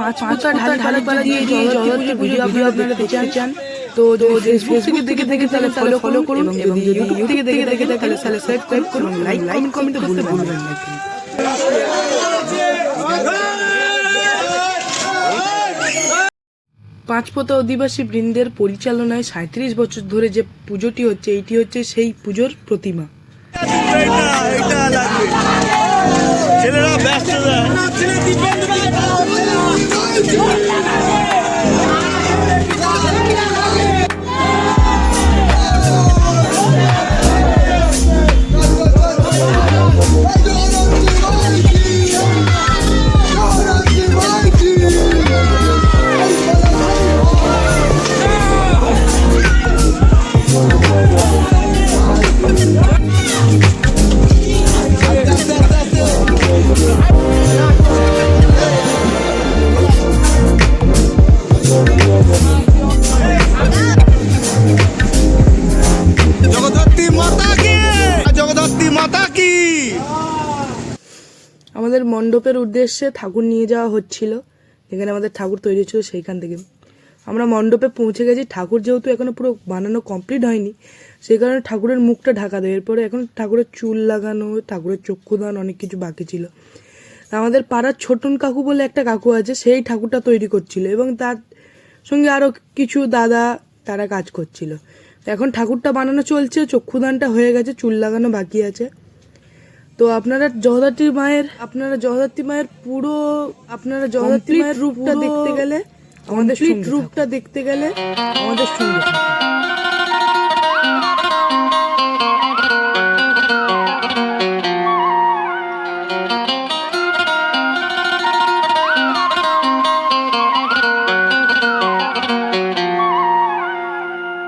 পাঁচ পাঁচটা ঢালি ঢালি পালা দিয়ে পুজো আপনারা দেখতে চান। তো যদি ফেসবুক থেকে দেখে দেখে তাহলে ফলো ফলো করুন এবং যদি ইউটিউব থেকে দেখে দেখে তাহলে সাবস্ক্রাইব করুন লাইক লাইক কমেন্ট করতে ভুলবেন না পাঁচপোতা অধিবাসী বৃন্দের পরিচালনায় সাঁত্রিশ বছর ধরে যে পুজোটি হচ্ছে এইটি হচ্ছে সেই পুজোর প্রতিমা। এটা এটা ছেলেরা আমাদের মণ্ডপের উদ্দেশ্যে ঠাকুর নিয়ে যাওয়া হচ্ছিল। যেখানে আমাদের ঠাকুর তৈরি ছিল সেইখান থেকে। আমরা মণ্ডপে পৌঁছে গেছি। ঠাকুর যেহেতু এখনও পুরো বানানো কমপ্লিট হয়নি সেই কারণে ঠাকুরের মুখটা ঢাকা দেয়। এরপরে এখন ঠাকুরের চুল লাগানো ঠাকুরের চক্ষুদান অনেক কিছু বাকি ছিল। আমাদের পাড়ার ছোটন কাকু বলে একটা কাকু আছে সেই ঠাকুরটা তৈরি করছিল এবং তার সঙ্গে আরও কিছু দাদা তারা কাজ করছিল। এখন ঠাকুরটা বানানো চলছে চক্ষুদানটা হয়ে গেছে চুল লাগানো বাকি আছে। তো আপনারা জগদ্ধাত্রী মায়ের আপনারা জগদ্ধাত্রী মায়ের পুরো আপনারা জগদ্ধাত্রী মায়ের রূপটা দেখতে গেলে আমাদের রূপটা দেখতে গেলে আমাদের থাকুন।